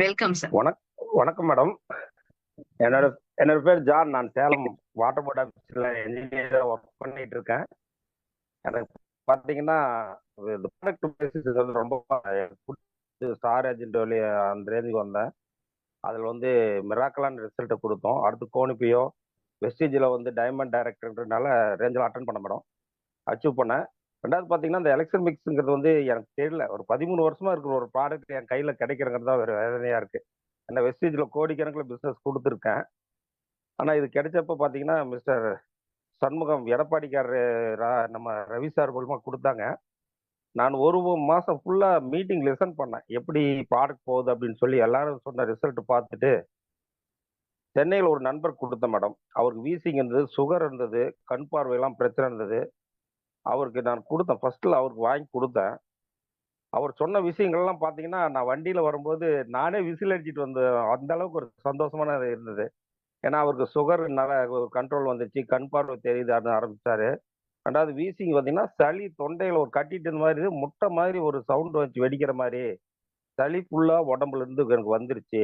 Welcome sir வணக்கம் madam என்னோட என்னோட பேர் ஜான். நான் சேலம் வாட்டர் போர்ட் ஆஃபீஸில் என்ஜினியராக ஒர்க் பண்ணிட்டு இருக்கேன். எனக்கு பார்த்தீங்கன்னா இந்த ப்ராடக்ட் பேசிஸ் வந்து ரொம்ப ஸ்டார் ஏஜென்ட் வழி அந்த ரேஞ்சுக்கு வந்தேன். அதில் வந்து மிராக்கலான ரிசல்ட்டை கொடுத்தோம். அடுத்து கோனிப்பியோ வெஸ்டேஜில் வந்து டைமண்ட் டைரக்டர்ன்றனால ரேஞ்சில் அட்டன் பண்ண மேடம் அச்சீவ் பண்ணேன். ரெண்டாவது பார்த்தீங்கன்னா அந்த எலெக்ஷன் மிக்ஸுங்கிறது வந்து எனக்கு தெரியல. ஒரு பதிமூணு வருஷமா இருக்கிற ஒரு ப்ராடக்ட் என் கையில் கிடைக்கிறங்கிறது தான் ஒரு வேதனையாக இருக்கு. ஏன்னா வெஸ்டேஜில் கோடிக்கணக்கில் பிஸ்னஸ் கொடுத்துருக்கேன். ஆனால் இது கிடைச்சப்ப பார்த்தீங்கன்னா மிஸ்டர் சண்முகம் எடப்பாடிக்காரர் ரா- நம்ம ரவி சார் மூலமாக கொடுத்தாங்க. நான் ஒரு மாதம் ஃபுல்லாக மீட்டிங் லிசன் பண்ணேன். எப்படி ப்ராடக்ட் போகுது அப்படின்னு சொல்லி எல்லாரும் சொன்ன ரிசல்ட் பார்த்துட்டு சென்னையில் ஒரு நண்பர் கொடுத்தேன் மேடம் அவருக்கு வீசிங் இருந்தது சுகர் இருந்தது கண் பார்வையெல்லாம் பிரச்சனை இருந்தது. அவருக்கு நான் கொடுத்தேன். ஃபர்ஸ்ட்ல அவருக்கு வாங்கி கொடுத்தேன். அவர் சொன்ன விஷயங்கள்லாம் பார்த்தீங்கன்னா நான் வண்டியில் வரும்போது நானே விசில் அடிச்சிட்டு வந்து அந்த அளவுக்கு ஒரு சந்தோஷமான இருந்தது. ஏன்னா அவருக்கு சுகர் நல்லா கண்ட்ரோல் வந்துச்சு. கண் பார்வை தெரியுது அது ஆரம்பிச்சாரு. ரெண்டாவது வீசிங் பார்த்தீங்கன்னா சளி தொண்டையில் ஒரு கட்டிட்டு இருந்த மாதிரி முட்டை மாதிரி ஒரு சவுண்ட் வச்சு வெடிக்கிற மாதிரி. சளி ஃபுல்லாக உடம்புல இருந்து எனக்கு வந்துருச்சு.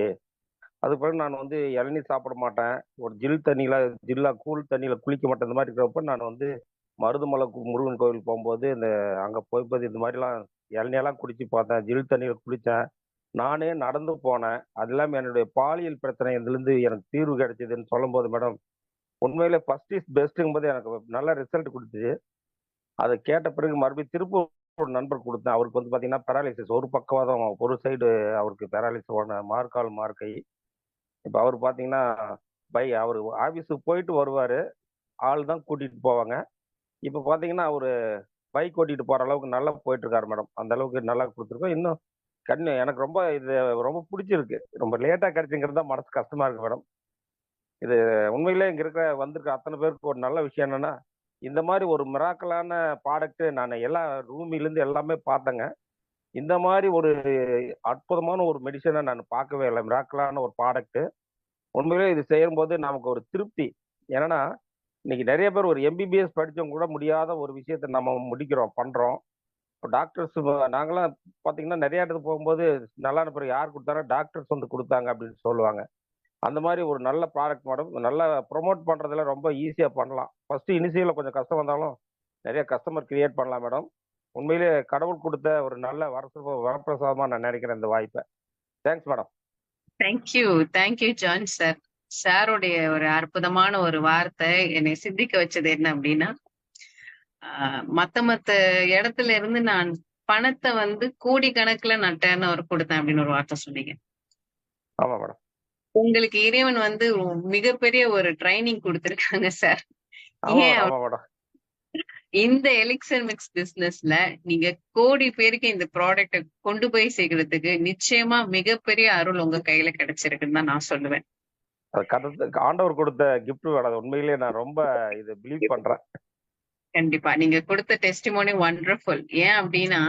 அதுக்கு பிறகு நான் வந்து இளநீர் சாப்பிட மாட்டேன். ஒரு ஜில் தண்ணியில் ஜில்லா கூல் தண்ணியில் குளிக்க மாட்டேன். இந்த மாதிரி இருக்கிறப்ப நான் வந்து மருதுமலை முருகன் கோவில் போகும்போது இந்த அங்கே போய் இந்த மாதிரிலாம் இளநியெல்லாம் குடிச்சு பார்த்தேன் ஜில் தண்ணியில் குடித்தேன் நானே நடந்து போனேன். அது இல்லாமல் என்னுடைய பாலியல் பிரச்சனை இதுலேருந்து எனக்கு தீர்வு கிடைச்சதுன்னு சொல்லும்போது மேடம் உண்மையிலே ஃபர்ஸ்ட் இஸ் பெஸ்ட்டுங்கும் போது எனக்கு நல்ல ரிசல்ட் கொடுத்துச்சு அதை கேட்ட பிறகு மறுபடியும் திருப்பூர் ஒரு நண்பர் கொடுத்தேன். அவருக்கு வந்து பார்த்தீங்கன்னா பேராலிசிஸ் ஒரு பக்கவாதம் ஒரு சைடு அவருக்கு பேராலிசிஸ் மார்க்கால் மார்க்கை இப்போ அவர் பார்த்தீங்கன்னா பை அவர் ஆஃபீஸுக்கு போயிட்டு வருவார். ஆள் தான் கூட்டிகிட்டு போவாங்க. இப்போ பார்த்தீங்கன்னா அவர் பைக் ஓட்டிட்டு போகிற அளவுக்கு நல்லா போயிட்டுருக்காரு மேடம். அந்த அளவுக்கு நல்லா கொடுத்துருக்கோம். இன்னும் கண்ணு எனக்கு ரொம்ப இது ரொம்ப பிடிச்சிருக்கு. ரொம்ப லேட்டாக கிடைச்சுங்கிறது தான் மனசு கஷ்டமாக இருக்கு மேடம். இது உண்மையிலே இங்கே இருக்கிற வந்திருக்க அத்தனை பேருக்கு ஒரு நல்ல விஷயம் என்னென்னா இந்த மாதிரி ஒரு மிராக்கலான ப்ராடக்ட்டு நான் எல்லா ரூமிலேருந்து எல்லாமே பார்த்தேங்க. இந்த மாதிரி ஒரு அற்புதமான ஒரு மெடிசனை நான் பார்க்கவே இல்லை. மிராக்கலான ஒரு ப்ராடக்ட்டு உண்மையிலே இது செய்யும்போது நமக்கு ஒரு திருப்தி. என்னென்னா இன்னைக்கு நிறைய பேர் ஒரு எம்பிபிஎஸ் படித்தவங்க கூட முடியாத ஒரு விஷயத்தை நம்ம முடிக்கிறோம் பண்றோம். டாக்டர்ஸ் நாங்களாம் பார்த்தீங்கன்னா நிறைய இடத்துக்கு போகும்போது நல்லா பிறகு யார் கொடுத்தாரோ டாக்டர்ஸ் வந்து கொடுத்தாங்க அப்படின்னு சொல்லுவாங்க. அந்த மாதிரி ஒரு நல்ல ப்ராடக்ட் மேடம் நல்லா ப்ரொமோட் பண்ணுறதுல ரொம்ப ஈஸியாக பண்ணலாம். ஃபஸ்ட்டு இனிஷியலில் கொஞ்சம் கஷ்டம் வந்தாலும் நிறைய கஸ்டமர் கிரியேட் பண்ணலாம் மேடம் உண்மையிலே கடவுள் கொடுத்த ஒரு நல்ல வரச வரப்பிரசாதமா நான் நினைக்கிறேன் இந்த வாய்ப்பை. Thanks madam thank you thank you John sir சாருடைய ஒரு அற்புதமான ஒரு வார்த்தை என்னை சிந்திக்க வச்சது என்ன அப்படின்னா மத்த மத்த இடத்துல இருந்து நான் பணத்தை வந்து கோடி கணக்குல நான் டேர்ன் ஓவர் கொடுத்தேன் அப்படின்னு ஒரு வார்த்தை சொன்னீங்க. ஆமா மேடம் உங்களுக்கு இறைவன் வந்து மிகப்பெரிய ஒரு ட்ரைனிங் கொடுத்திருக்காங்க சார் ஏன் இந்த எலிக்சர் மிக்ஸ் பிசினஸ்ல நீங்க கோடி பேருக்கு இந்த ப்ராடக்ட கொண்டு போய் சேர்க்கறதுக்கு நிச்சயமா மிகப்பெரிய அருள் உங்க கையில கிடைச்சிருக்குன்னு தான் நான் சொல்லுவேன். கடத்து ஆண்டவர் கொடுத்த கிஃப்ட் மேடம் உண்மையிலேயே நான் ரொம்ப இது பிலீவ் பண்றேன். கண்டிப்பா. நீங்க கொடுத்த டெஸ்டிமோனி வண்டர்ஃபுல் ஏன் அப்படின்னா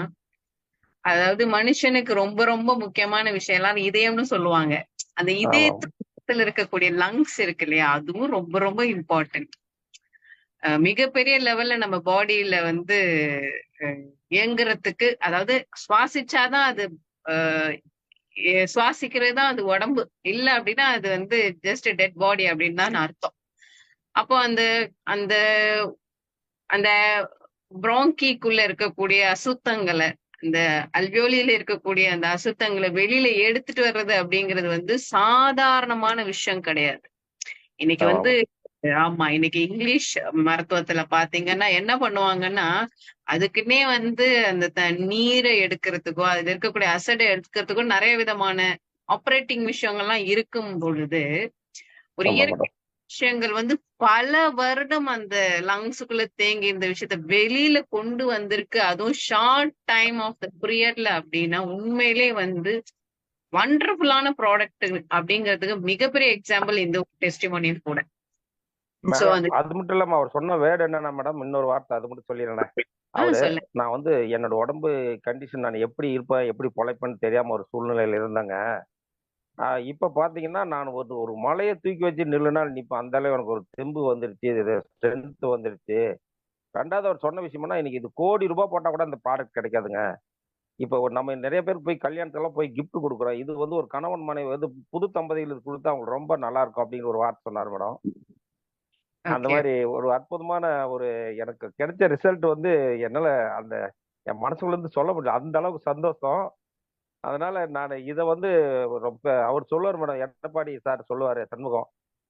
அதாவது மனுஷனுக்கு ரொம்ப ரொம்ப முக்கியமான விஷயம் எல்லாம் இதயம்னு சொல்லுவாங்க. அந்த இதயத்துல இருக்கக்கூடிய லங்ஸ் இருக்கு இல்லையா? அதுவும் ரொம்ப ரொம்ப இம்பார்ட்டன்ட் மிகப்பெரிய லெவல்ல நம்ம பாடியில வந்து இயங்குறதுக்கு அதாவது சுவாசிச்சாதான் அது சுவாசிக்கிறது தான் அது உடம்பு. இல்ல அப்படின்னா அது வந்து ஜஸ்ட் டெட் பாடி அப்படின்னு தான் அர்த்தம். அப்போ அந்த அந்த அந்த பிராங்கிக்குள்ள இருக்கக்கூடிய அசுத்தங்களை அந்த அல்வியோலியில இருக்கக்கூடிய அந்த அசுத்தங்களை வெளியில எடுத்துட்டு வர்றது அப்படிங்கிறது வந்து சாதாரணமான விஷயம் கிடையாது. இன்னைக்கு. வந்து ஆமா இன்னைக்கு இங்கிலீஷ் மருத்துவத்துல பாத்தீங்கன்னா என்ன பண்ணுவாங்கன்னா அதுக்குன்னே வந்து அந்த நீரை எடுக்கிறதுக்கோ அதுல இருக்கக்கூடிய அசடை எடுக்கிறதுக்கோ நிறைய விதமான ஆப்ரேட்டிங் விஷயங்கள்லாம் இருக்கும் பொழுது ஒரு இயற்கை விஷயங்கள் வந்து பல வருடம் அந்த லங்ஸுக்குள்ள தேங்கி இந்த விஷயத்த வெளியில கொண்டு வந்திருக்கு. அதுவும் ஷார்ட் டைம் ஆஃப் த பீரியட்ல அப்படின்னா உண்மையிலே வந்து வண்டர்ஃபுல்லான ப்ராடக்ட் அப்படிங்கிறதுக்கு மிகப்பெரிய எக்ஸாம்பிள் இந்த டெஸ்டிமோனியும் கூட. அது மட்டும் இல்லாம அவர் சொன்ன வேர்டு என்னன்னா மேடம் இன்னொரு வார்த்தை அது மட்டும் சொல்லிடுறேன். அவரு நான் வந்து என்னோட உடம்பு கண்டிஷன் நான் எப்படி இருப்பேன் எப்படி பொழைப்பேன்னு தெரியாம ஒரு சூழ்நிலையில இருந்தேங்க. இப்ப பாத்தீங்கன்னா நான் ஒரு ஒரு மலையை தூக்கி வச்சு நில்லுனால் நிப்ப அந்த அளவு எனக்கு ஒரு தெம்பு வந்துருச்சு ஸ்ட்ரென்த் வந்துருச்சு. ரெண்டாவது அவர் சொன்ன விஷயம்னா இன்னைக்கு இது கோடி ரூபாய் போட்டா கூட அந்த ப்ராடக்ட் கிடைக்காதுங்க. இப்போ நம்ம நிறைய பேர் போய் கல்யாணத்துக்கெல்லாம் போய் gift கொடுக்குறோம். இது வந்து ஒரு கணவன் மனைவி வந்து புது தம்பதிகளுக்கு கொடுத்தா அவங்களுக்கு ரொம்ப நல்லா இருக்கும் அப்படின்னு ஒரு வார்த்தை சொன்னார் மேடம் அந்த மாதிரி ஒரு அற்புதமான ஒரு எனக்கு கிடைச்ச ரிசல்ட் வந்து என்னால அந்த என் மனசுக்குள்ள இருந்து சொல்ல முடியல. அந்த அளவுக்கு சந்தோஷம். அதனால நான் இதை வந்து ரொம்ப அவர் சொல்லுவார் மேடம் எடப்பாடி சார் சொல்லுவாரு சண்முகம்.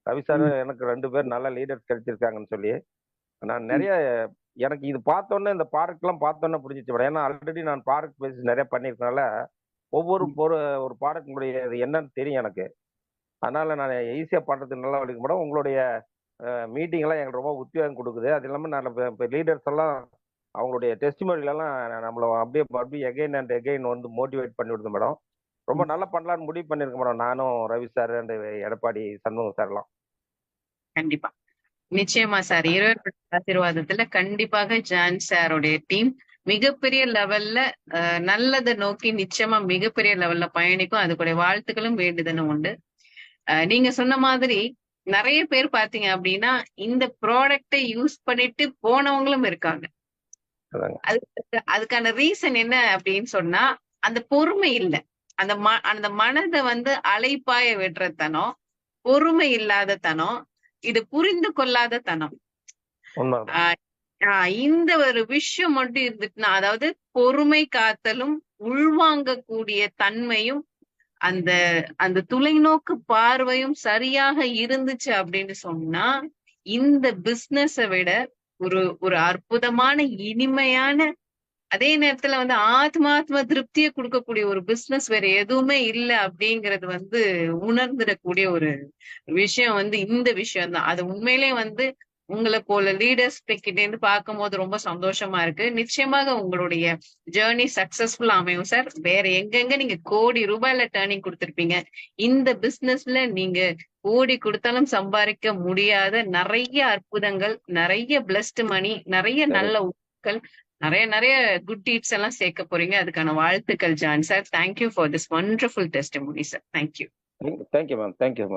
ரவி சார். எனக்கு ரெண்டு பேர் நல்ல லீடர்ஸ் கிடைச்சிருக்காங்கன்னு சொல்லி. நான் நிறைய எனக்கு இது பார்த்தோன்னே இந்த பார்க் எல்லாம் பார்த்தோன்னே புரிஞ்சிச்சு மேடம். ஏன்னா ஆல்ரெடி நான் பார்க் பேசி நிறைய பண்ணியிருக்கனால ஒவ்வொரு. ஒரு ஒரு ப்ராடக்ட்னுடைய என்னன்னு தெரியும் எனக்கு. அதனால நான் ஈஸியா பண்றதுக்கு நல்லா வலிக்கும் மேடம். உங்களுடைய மீட்டிங் எல்லாம் எனக்கு ரொம்ப உத்வேகம் கொடுக்குது. அது இல்லாம நான் இப்போ லீடர்ஸ் எல்லாம் அவங்களுடைய டெஸ்டிமோனிலாம் நம்மள அப்படியே அப்படியே எகைன் அண்ட் எகைன் வந்து மோட்டிவேட் பண்ணி விடுது மேடம் ரொம்ப. நல்லா பண்ணலாம்னு முடிவு பண்ணியிருக்கேன் மேடம் நானும் ரவி சார் அண்ட் எடப்பாடி சண்முகம் சார்லாம் கண்டிப்பா. நிச்சயமா சார் இறைவனுடைய ஆசீர்வாதத்துல கண்டிப்பாக ஜான் சாருடைய டீம் மிகப்பெரிய லெவல்ல நல்லதை நோக்கி நிச்சயமா மிகப்பெரிய லெவல்ல பயணிக்கும். அதுக்குடைய வாழ்த்துக்களும் வேண்டுதலும் உண்டு. நீங்க சொன்ன மாதிரி நிறைய பேர் பாத்தீங்க அப்படின்னா இந்த ப்ராடக்டை யூஸ் பண்ணிட்டு போனவங்களும் இருக்காங்க. அதுக்கு அதுக்கான ரீசன் என்ன அப்படின்னு சொன்னா அந்த பொறுமை இல்ல. அந்த ம அந்த மனதை வந்து அலைப்பாய விடுற தனம் பொறுமை இல்லாத தனம் இது புரிந்து கொள்ளாத தனம். இந்த ஒரு விஷயம் மட்டும் இருந்துட்டுனா அதாவது பொறுமை காத்தலும் உள்வாங்கக்கூடிய தன்மையும் அந்த அந்த தொலைநோக்கு பார்வையும் சரியாக இருந்துச்சு அப்படின்னு சொன்னா இந்த பிசினஸ விட ஒரு ஒரு அற்புதமான இனிமையான அதே நேரத்துல வந்து ஆத்மாத்ம திருப்தியை கொடுக்கக்கூடிய ஒரு பிசினஸ் வேற எதுவுமே இல்லை அப்படிங்கறது வந்து உணர்ந்துடக்கூடிய ஒரு விஷயம் வந்து இந்த விஷயம் தான் அது உண்மையிலே வந்து உங்களை போல லீடர்ஸ் கிட்ட இருந்து பார்க்கும்போது ரொம்ப சந்தோஷமா இருக்கு. நிச்சயமாக உங்களுடைய ஜேர்னி சக்சஸ்ஃபுல் அமையும் சார் வேற எங்கெங்க நீங்க கோடி ரூபாயில டேர்னிங் கொடுத்திருப்பீங்க இந்த பிசினஸ்ல நீங்க கோடி கொடுத்தாலும் சம்பாதிக்க முடியாத நிறைய அற்புதங்கள் நிறைய பிளஸ்ட் மணி நிறைய நல்ல உட்கள் நிறைய நிறைய குட் டீட்ஸ் எல்லாம் சேர்க்க போறீங்க. அதுக்கான வாழ்த்துக்கள் John sir thank you for this wonderful test sir thank you thank you ma'am thank you ma'am